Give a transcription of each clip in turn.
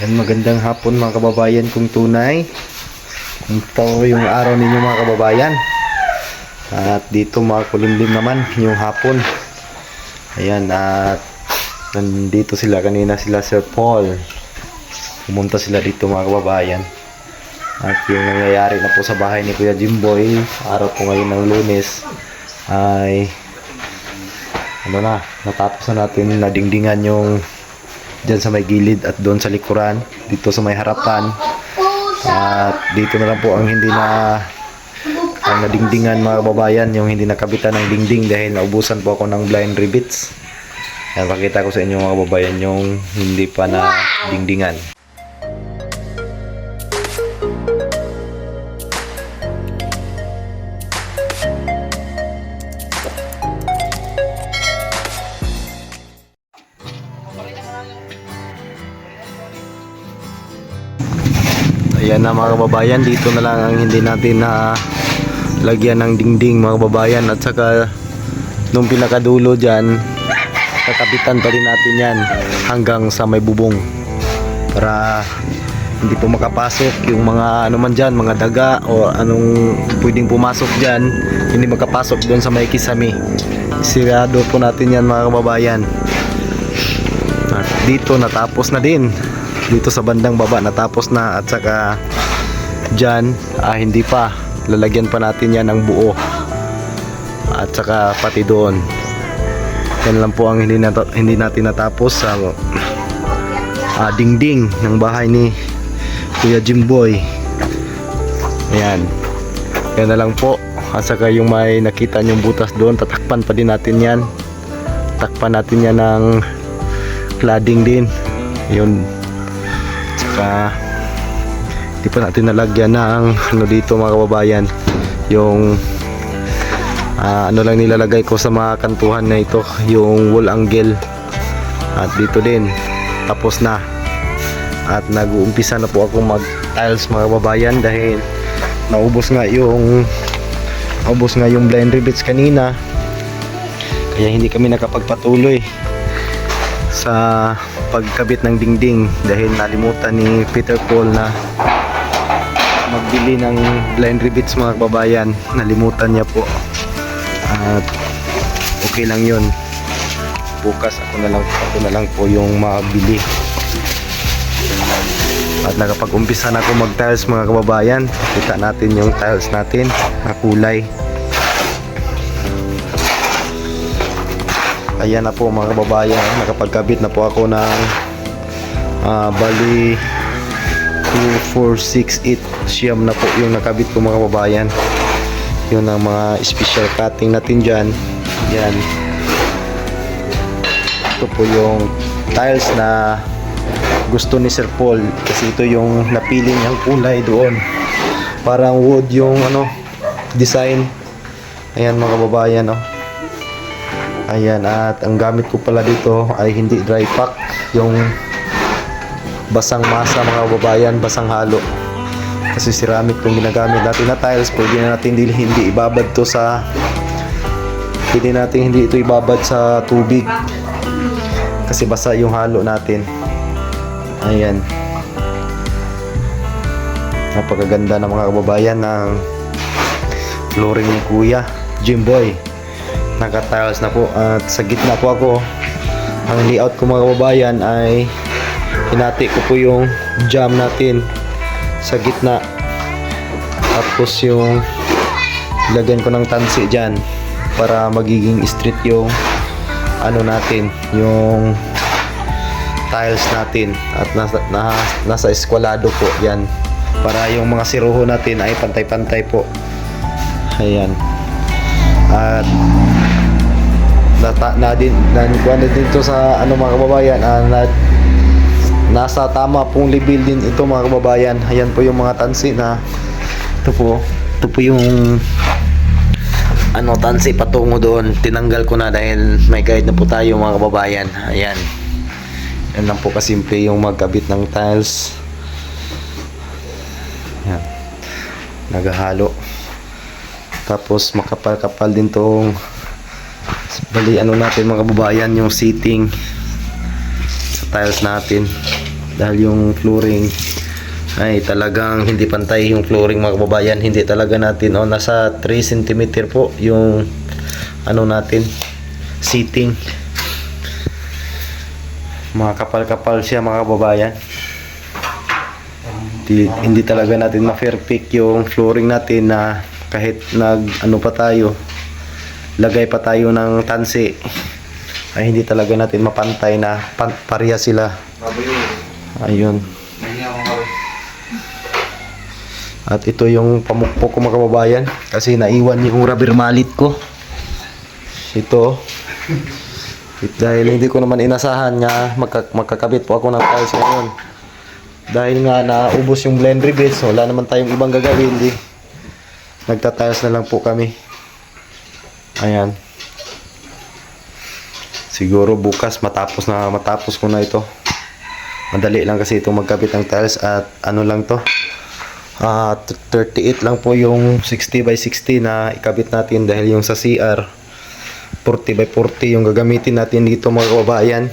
Yan, magandang hapon mga kababayan kung tunay. Ito yung araw ninyo mga kababayan. At dito mga kulimlim naman yung hapon. Ayan, at nandito sila kanina sila Sir Paul. Pumunta sila dito mga kababayan. At yung nangyayari na po sa bahay ni Kuya Jimboy, araw po ngayon ng lunes, ay ano na, natapos na natin nadingdingan yung dyan sa may gilid at doon sa likuran, dito sa may harapan. At dito na lang po ang hindi na ang nadingdingan mga kababayan, yung hindi nakabitan ng dingding dahil naubusan po ako ng blind rivets. Yan, pakita ko sa inyo mga kababayan yung hindi pa na dingdingan. Ayan na mga kababayan, dito na lang ang hindi natin na lagyan ng dingding mga kababayan at saka nung pinakadulo dyan, kakapitan pa rin natin yan hanggang sa may bubong para hindi po makapasok yung mga ano man dyan, mga daga o anong pwedeng pumasok dyan, hindi makapasok doon sa may kisame. Sirado po natin yan mga kababayan. At dito natapos na din. Dito sa bandang baba natapos na at saka dyan ah, hindi pa. Lalagyan pa natin yan ng buo. At saka pati doon. Yan lang po ang hindi, nat- hindi natin natapos sa ah, dingding ng bahay ni Kuya Jimboy. Ayan. Yan na lang po. At saka yung may nakita nyong butas doon, tatakpan pa din natin yan. Takpan natin yan ng cladding din. Yun. Tsaka hindi pa natin nalagyan ng ano dito mga kababayan. Yung ah, ano lang nilalagay ko sa mga kantuhan na ito, yung wall angle. At dito din tapos na. At nag-uumpisa na po ako mag tiles mga kababayan dahil naubos nga yung naubos nga yung blind rivets kanina. Kaya hindi kami nakapagpatuloy sa pagkabit ng dingding dahil nalimutan ni Peter Paul na magbili ng blind rivets mga kababayan. Nalimutan niya po. At okay lang yun. Bukas ako na lang ako na lang po yung mabili. At nakapag-umpisa na ako mag tiles mga kababayan. Kita natin yung tiles natin na kulay Ayan na po mga kababayan, nakapagkabit na po ako ng ah, bali 2468 siyam na po yung nakabit ko mga kababayan. Yun ang mga special cutting natin dyan. Yan. Ito po yung tiles na gusto ni Sir Paul kasi ito yung napili niyang kulay doon. Parang wood yung ano design. Ayan mga kababayan, no. Ayan, at ang gamit ko pala dito ay hindi dry pack, yung basang masa mga kababayan, basang halo. Kasi ceramic itong ginagamit natin na tiles, pwede na natin hindi, hindi ibabad to sa pwede natin hindi ito ibabad sa tubig kasi basa yung halo natin. Ayan. Napakaganda ng mga kababayan ng flooring ni Kuya Jimboy naka-tiles na po. At sa gitna po ako ang layout ko mga kababayan ay hinati ko po yung jam natin sa gitna. Tapos yung lagyan ko ng tansi dyan para magiging straight yung ano natin yung tiles natin. At nasa, na, nasa eskwalado po yan. Para yung mga siruho natin ay pantay-pantay po. Ayan. At nata, na din na, na dito sa ano mga kababayan ah, na, nasa tama pong level din ito mga kababayan. Ayan po yung mga tansi na ito po ito po yung ano tansi patungo doon. Tinanggal ko na dahil may guide na po tayo mga kababayan. Ayan. Yan lang po kasimple yung magkabit ng tiles. Yan naghahalo. Tapos makapal-kapal din tong bali ano natin mga kababayan yung seating sa tiles natin. Dahil yung flooring ay talagang hindi pantay yung flooring mga kababayan. Hindi talaga natin oh nasa 3 cm po yung ano natin seating. Mga kapal-kapal siya mga kababayan. Hindi, hindi talaga natin ma-perfect yung flooring natin na kahit nag ano pa tayo lagay pa tayo ng tansi. Ay hindi talaga natin mapantay na pan, sila. Ayun. At ito yung pamukpok ko mga kababayan kasi naiwan yung rubber mallet ko. Ito. It- dahil hindi ko naman inasahan nga magka, magkakabit po ako ng tiles ngayon. Dahil nga naubos yung blend rivets wala naman tayong ibang gagawin di nagtatiles na lang po kami ayan. Siguro bukas matapos na matapos ko na ito. Madali lang kasi itong magkabit ng tiles at ano lang to. Ah, t- 38 lang po yung 60 by 60 na ikabit natin dahil yung sa CR 40 by 40 yung gagamitin natin dito mga kababayan.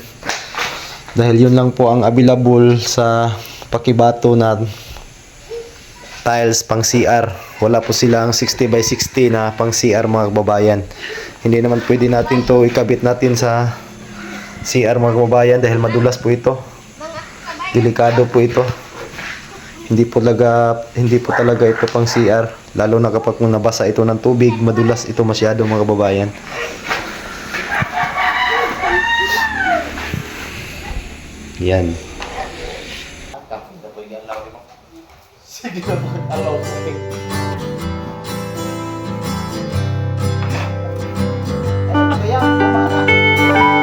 Dahil yun lang po ang available sa pakibato na tiles pang CR wala po silang 60 by 60 na pang CR mga kababayan. Hindi naman pwede natin to ikabit natin sa CR mga kababayan dahil madulas po ito. Delikado po ito. Hindi po talaga hindi po talaga ito pang CR lalo na kapag kung nabasa ito ng tubig madulas ito masyado mga kababayan. Yan. Sige naman, alaw ko 哎呀，干嘛呢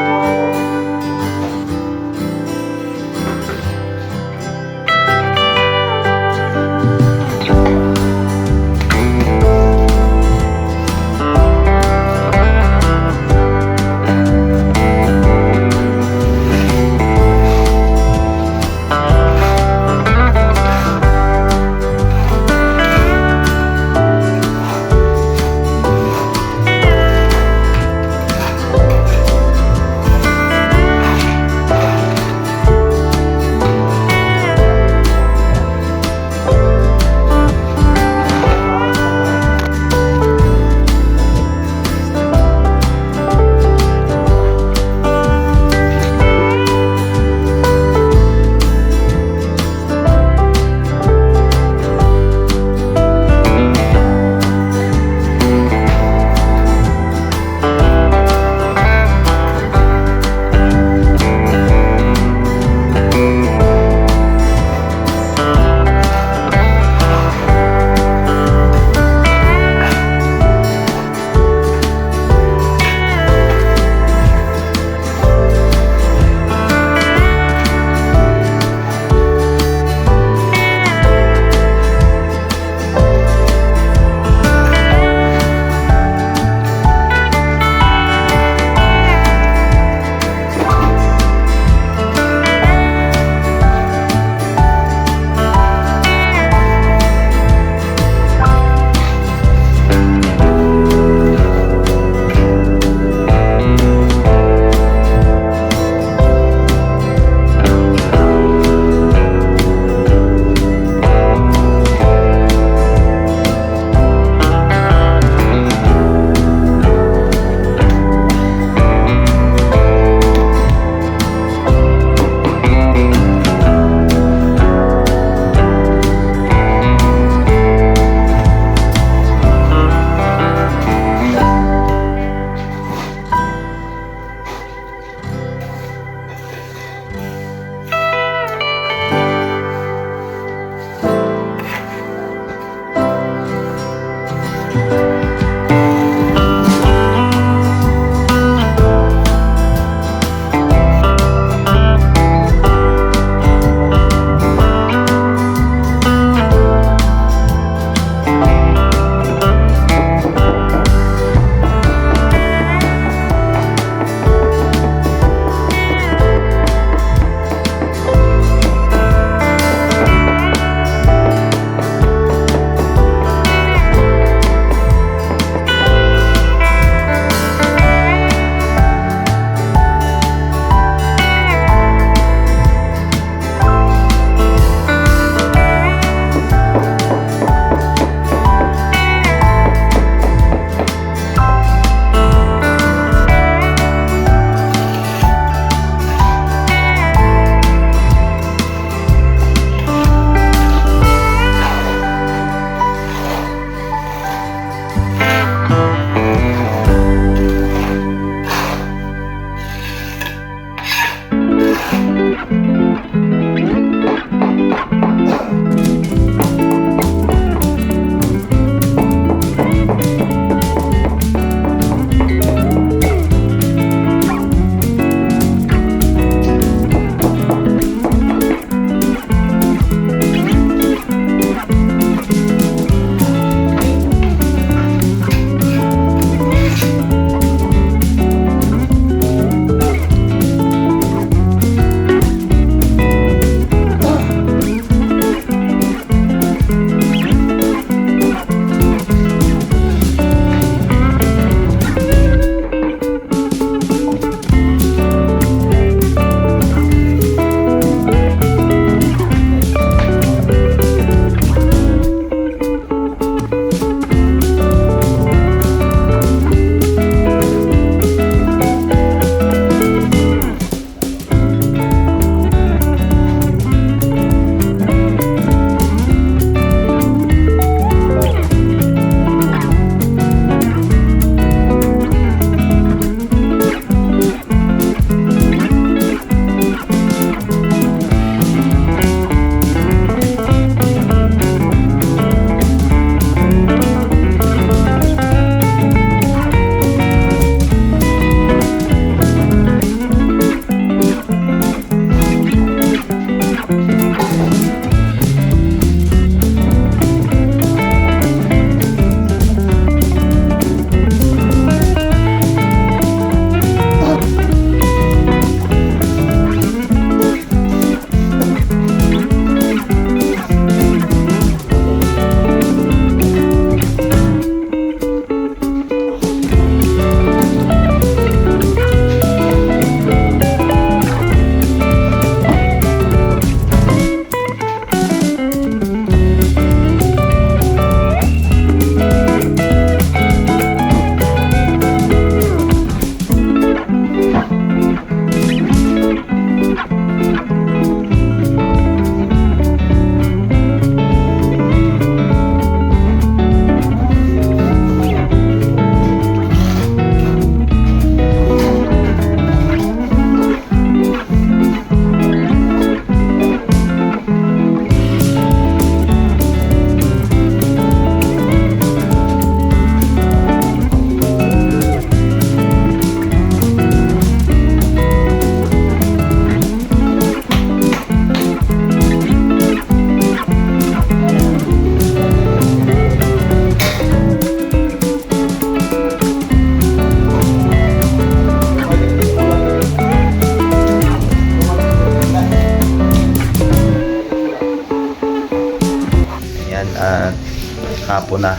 hapon na.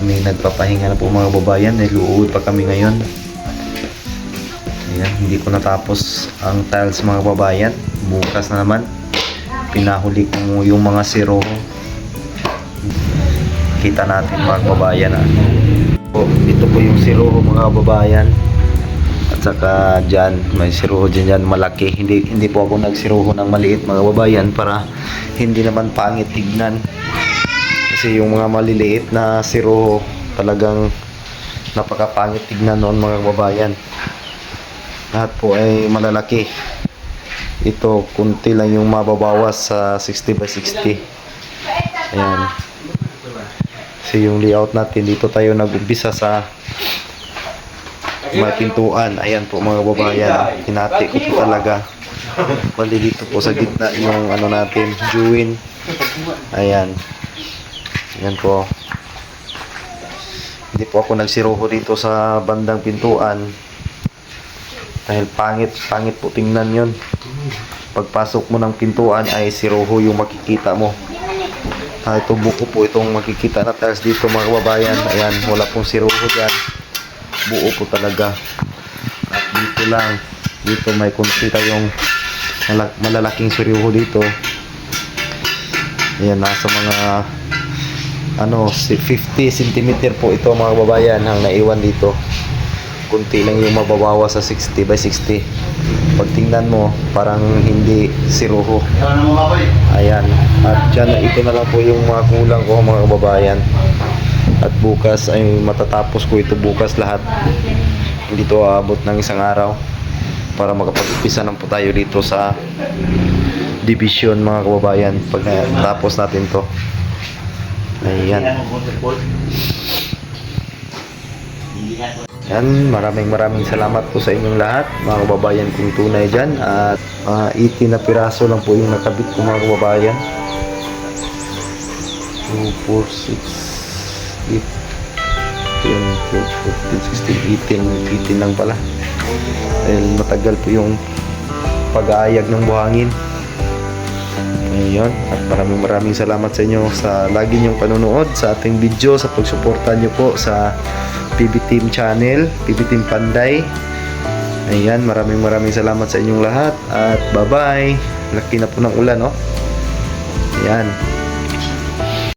Kami nagpapahinga na po mga babayan. Dahil pa kami ngayon. Ayan, hindi ko natapos ang tiles mga babayan. Bukas na naman. Pinahuli ko yung mga siro. Kita natin mga babayan ah. Po, ito po yung siroho mga babayan. At saka dyan, may siroho dyan dyan malaki. Hindi, hindi po ako nagsiroho ng maliit mga babayan para hindi naman pangit tignan. Kasi yung mga maliliit na siroho talagang napakapangit tignan noon mga babayan. Lahat po ay malalaki. Ito, kunti lang yung mababawas sa 60 by 60. Ayan. Kasi yung layout natin, dito tayo nag-umpisa sa may pintuan. Ayan po mga babayan. Hinati ko po talaga. Bali dito po sa gitna yung ano natin, juwin. Ayan. Ayan po. Hindi po ako nagsiroho dito sa bandang pintuan. Dahil pangit, pangit po tingnan yon. Pagpasok mo ng pintuan ay siroho yung makikita mo. Ah, ito buko po itong makikita na tiles dito mga kababayan. Ayan, wala pong siroho dyan. Buo po talaga. At dito lang, dito may kunti tayong mala- malalaking siroho dito. Ayan, nasa mga ano, si- 50 cm po ito mga kababayan ang naiwan dito. Kunti lang yung mababawa sa 60 by 60. Pag tingnan mo, parang hindi siroho. Ayan. At dyan, ito na lang po yung mga kulang ko mga kababayan. At bukas ay matatapos ko ito bukas lahat. Hindi to aabot ng isang araw para makapag-umpisa na po tayo dito sa division mga kababayan pag tapos natin to. Ayan. Yan, maraming maraming salamat po sa inyong lahat, mga kababayan kong tunay dyan. At mga 80 na piraso lang po yung nakabit ko mga kababayan. 2, 4, 6, 8, 10, 12, 14, 16, 18, 18 lang pala. Dahil matagal po yung pag-aayag ng buhangin. Ayun, at maraming maraming salamat sa inyo sa lagi niyong panonood sa ating video, sa pagsuporta niyo po sa PB Team Channel, PB Team Panday. Ayan, maraming maraming salamat sa inyong lahat at bye-bye. Laki na po ng ulan, no? Ayan.